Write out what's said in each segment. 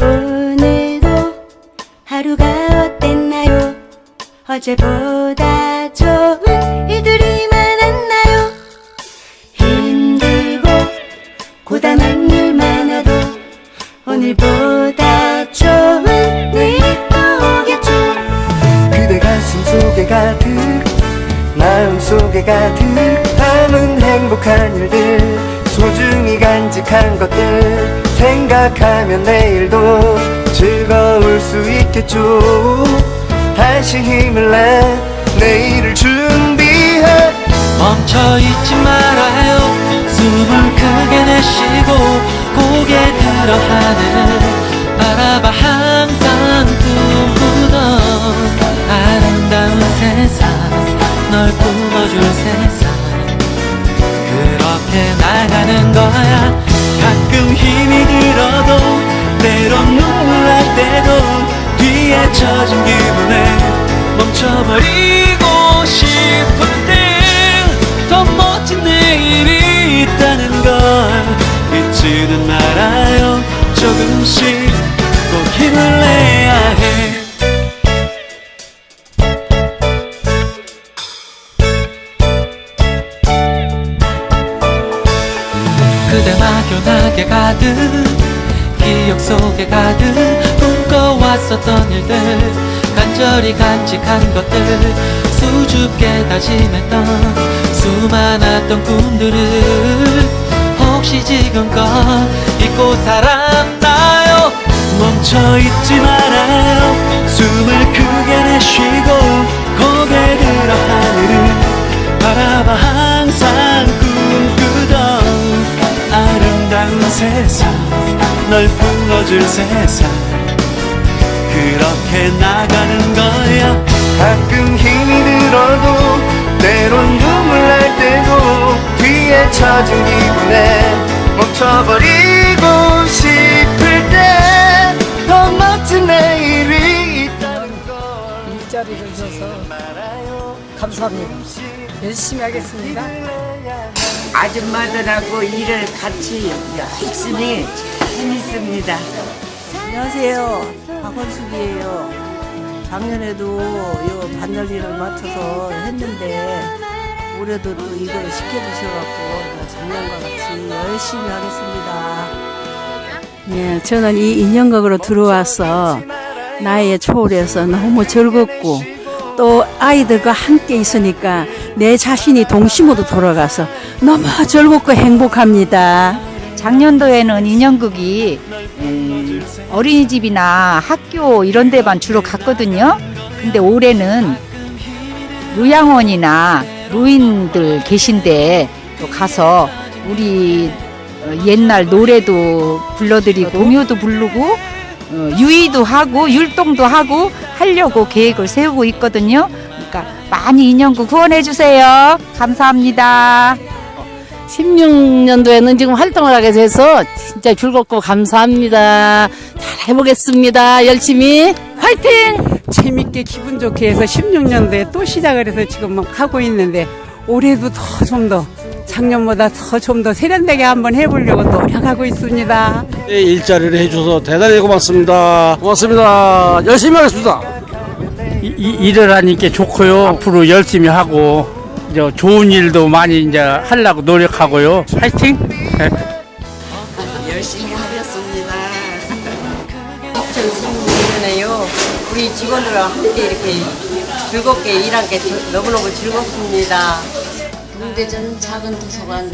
오늘도 하루가 어땠나요? 어제보다 좋은 일들이 많았나요? 힘들고 고단한 일 많아도 오늘보다 가득 담은 행복한 일들 소중히 간직한 것들 생각하면 내일도 즐거울 수 있겠죠. 다시 힘을 내 내일을 준비해. 멈춰 있지 말아요. 숨을 크게 내쉬고 고개 들어 하늘을 바라봐. 항상 꿈꾸던 아름다운 세상 널 품어줄 세상. 그렇게 나가는 거야. 가끔 힘이 들어도 때론 눈물 날 때도 뒤에 처진 기분에 멈춰버리고 싶을 때더 멋진 내일이 있다는 걸 잊지는 말아요. 조금씩 꼭 힘을 내야 해 그대 막연하게 가득 기억 속에 가득 꿈꿔왔었던 일들 간절히 간직한 것들 수줍게 다짐했던 수많았던 꿈들을 혹시 지금껏 잊고 살았나요? 멈춰 있지 말아요. 숨을 크게 내쉬고 고개 세상 널 품어줄 세상 그렇게 나가는 거야 가끔 힘이 들어도 때론 눈물 날 때도 뒤에 처진 기분에 멈춰버리고 싶을 때 더 멋진 내일이 있다는 걸 일자리를 줘서 감사합니다. 열심히 하겠습니다. 아줌마들하고 일을 같이 열심히 재밌습니다. 안녕하세요. 박원숙이에요. 작년에도 요 반절리를 맞춰서 했는데 올해도 또 이걸 시켜주셔갖고 작년과 같이 열심히 하겠습니다. 예, 저는 이 인형극으로 들어와서 나의 초월해서 너무 즐겁고 또 아이들과 함께 있으니까 내 자신이 동심으로 돌아가서 너무 즐겁고 행복합니다. 작년도에는 인형극이 음, 어린이집이나 학교 이런 데만 주로 갔거든요. 근데 올해는 요양원이나 노인들 계신데 또 가서 우리 어, 옛날 노래도 불러드리고 동요도 부르고 어, 유의도 하고 율동도 하고 하려고 계획을 세우고 있거든요. 그러니까 많이 인형극 후원해 주세요. 감사합니다. 16년도에는 지금 활동을 하게 돼서 진짜 즐겁고 감사합니다. 잘 해보겠습니다. 열심히 화이팅! 재밌게 기분 좋게 해서 16년도에 또 시작을 해서 지금 막 하고 있는데 올해도 더 좀더 작년보다 더좀더 세련되게 한번 해보려고 노력하고 있습니다. 네, 일자리를 해줘서 대단히 고맙습니다. 고맙습니다. 열심히 하겠습니다. 일을 하니까 좋고요. 앞으로 열심히 하고 이제 좋은 일도 많이 이제 하려고 노력하고요. 파이팅! 열심히 하겠습니다. 2016년에요. 우리 직원들과 함께 이렇게 즐겁게 일한 게 너무너무 즐겁습니다. 농대전 작은 도서관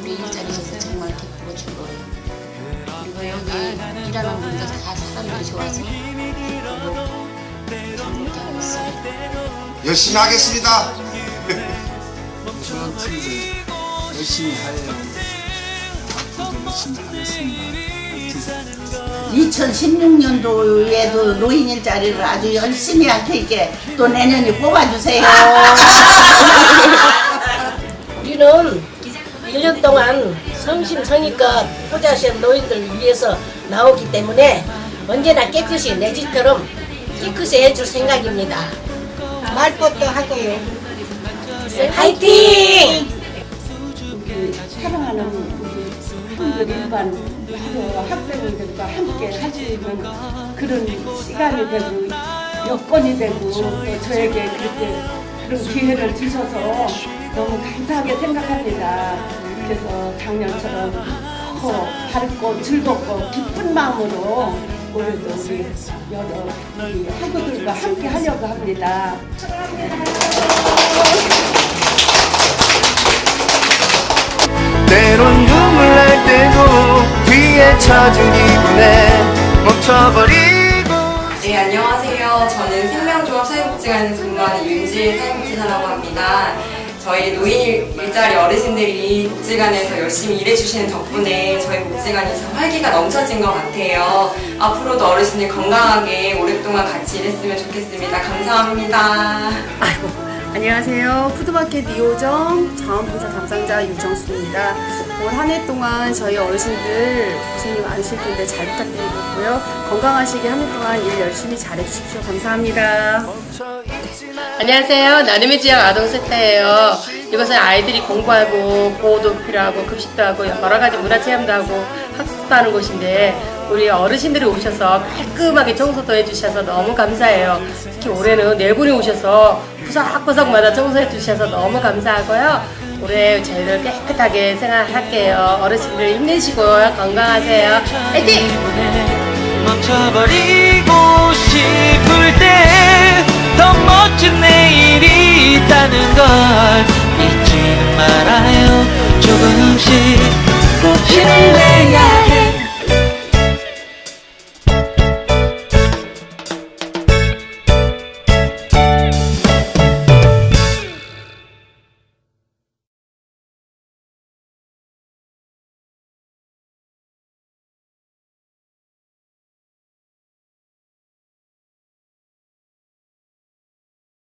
우리 일자리 줘서 정말 기쁘고 즐거워요. 그리고 여기 일하는 분들 다 사람들이 좋아서 기쁘고 즐겁게 하고 있어요. 열심히 하겠습니다. 좋은 팀들 열심히 하여요. 앞으로도 열심히 하겠습니다. 2016년도에도 노인 일자리를 아주 열심히 할 테니까 또 내년에 뽑아주세요. 우리는 1년 동안 성심성의껏 포자시한 노인들을 위해서 나오기 때문에 언제나 깨끗이 내 집처럼 깨끗이 해줄 생각입니다. 말벗도 하고요. 화이팅! 사랑하는 우리 일반 여러 학생들과 함께 있는 그런 시간이 되고 여건이 되고 또 저에게 그렇게 그런 기회를 주셔서 너무 감사하게 생각합니다. 그래서 작년처럼 더 밝고 즐겁고 기쁜 마음으로 올해도 우리 여러 우리 학우들과 함께 하려고 합니다. 뒤에 젖은 기분에 멈춰버리고 네, 안녕하세요. 저는 생명조합 사회복지관에서 근무하는 윤지혜 사회복지사라고 합니다. 저희 노인 일자리 어르신들이 복지관에서 열심히 일해주시는 덕분에 저희 복지관이 참 활기가 넘쳐진 것 같아요. 앞으로도 어르신들 건강하게 오랫동안 같이 일했으면 좋겠습니다. 감사합니다. 안녕하세요. 푸드마켓 2호점 자원봉사 담당자 유정수입니다. 올 한 해 동안 저희 어르신들 고생이 많으실 텐데 잘 부탁드리고요. 건강하시게 한 해 동안 일 열심히 잘해주십시오. 감사합니다. 안녕하세요. 나눔의 지역 아동센터예요. 이곳은 아이들이 공부하고 보호도 필요하고 급식도 하고 여러 가지 문화체험도 하고 학습도 하는 곳인데 우리 어르신들이 오셔서 깔끔하게 청소도 해주셔서 너무 감사해요. 특히 올해는 네 분이 오셔서 구석구석마다 청소해 주셔서 너무 감사하고요. 올해 저희들 깨끗하게 생활할게요. 어르신들 힘내시고 건강하세요. 화이팅! 멈춰버리고 싶을 때 더 멋진 내일이 있다는 걸